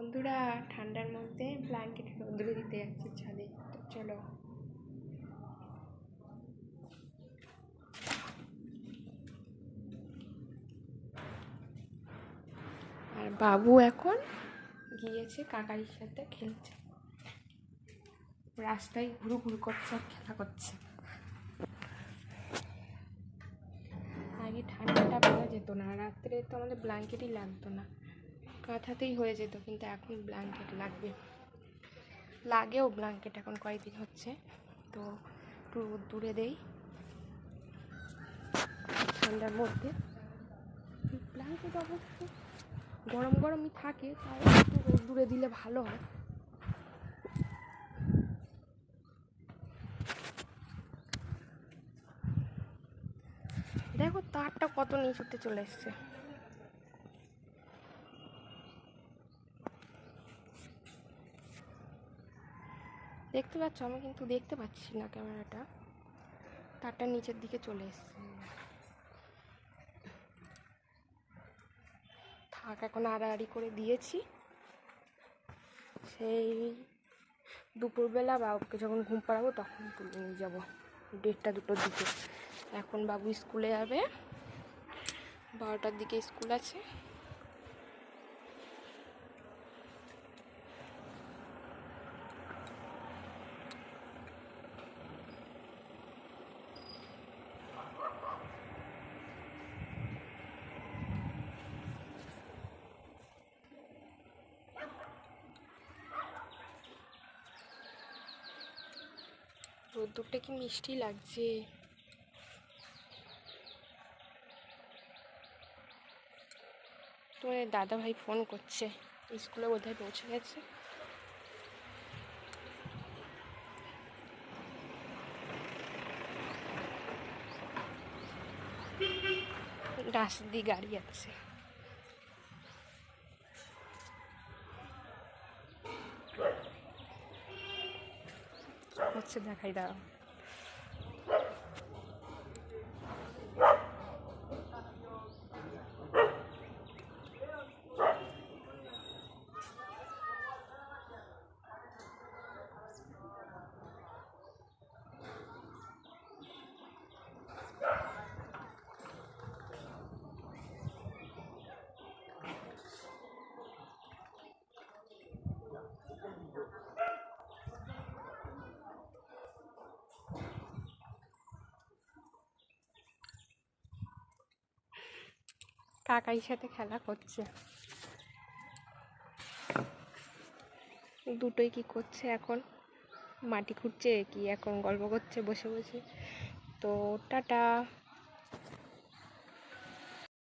বন্ধুরা, ঠান্ডার মধ্যে ব্ল্যাঙ্কেট রোদ্রে দিতে যাচ্ছে ছাদে। চলো। আর বাবু এখন গিয়েছে কাকারির সাথে খেলছে। রাস্তায় ঘুরু ঘুরু করছে আর খেলা করছে। আগে ঠান্ডাটা পাওয়া যেত না রাত্রে তো আমাদের ব্ল্যাঙ্কেটই লাগতো না। কাঁথাতেই হয়ে যেত, কিন্তু এখন ব্ল্যাঙ্কেট লাগবে। লাগেও ব্ল্যাঙ্কেট এখন কয়েকদিন হচ্ছে, তো একটু দূরে দেই। ঠান্ডার মধ্যে। ব্ল্যাঙ্কেট অবশ্য গরম গরমই থাকে, তাও একটু দূরে দিলে ভালো হয়। দেখো তারটা কত নিচুতে চলে এসছে। দেখতে পাচ্ছ? আমি কিন্তু দেখতে পাচ্ছি না ক্যামেরাটা। তারটা নিচের দিকে চলে এসছে। থাক, এখন আড়াআড়ি করে দিয়েছি। সেই দুপুরবেলা বাবুকে যখন ঘুম পাড়াবো, তখন তুলে নিয়ে যাব। দেড়টা দুটোর দিকে। এখন বাবু স্কুলে যাবে। বারোটার দিকে স্কুল আছে। রোদ্দুরটা কি মিষ্টি লাগছে? তোমার দাদা ভাই ফোন করছে। স্কুলে বোধহয় পৌঁছে গেছে। রাস্তা দিয়ে গাড়ি আছে। হচ্ছে দেখাই দাও কাকাইর সাথে খেলা করছে দুটোই কি করছে এখন? মাটি খুঁড়ছে, কি এখন গল্প করছে, বসে বসে। তো টাটা।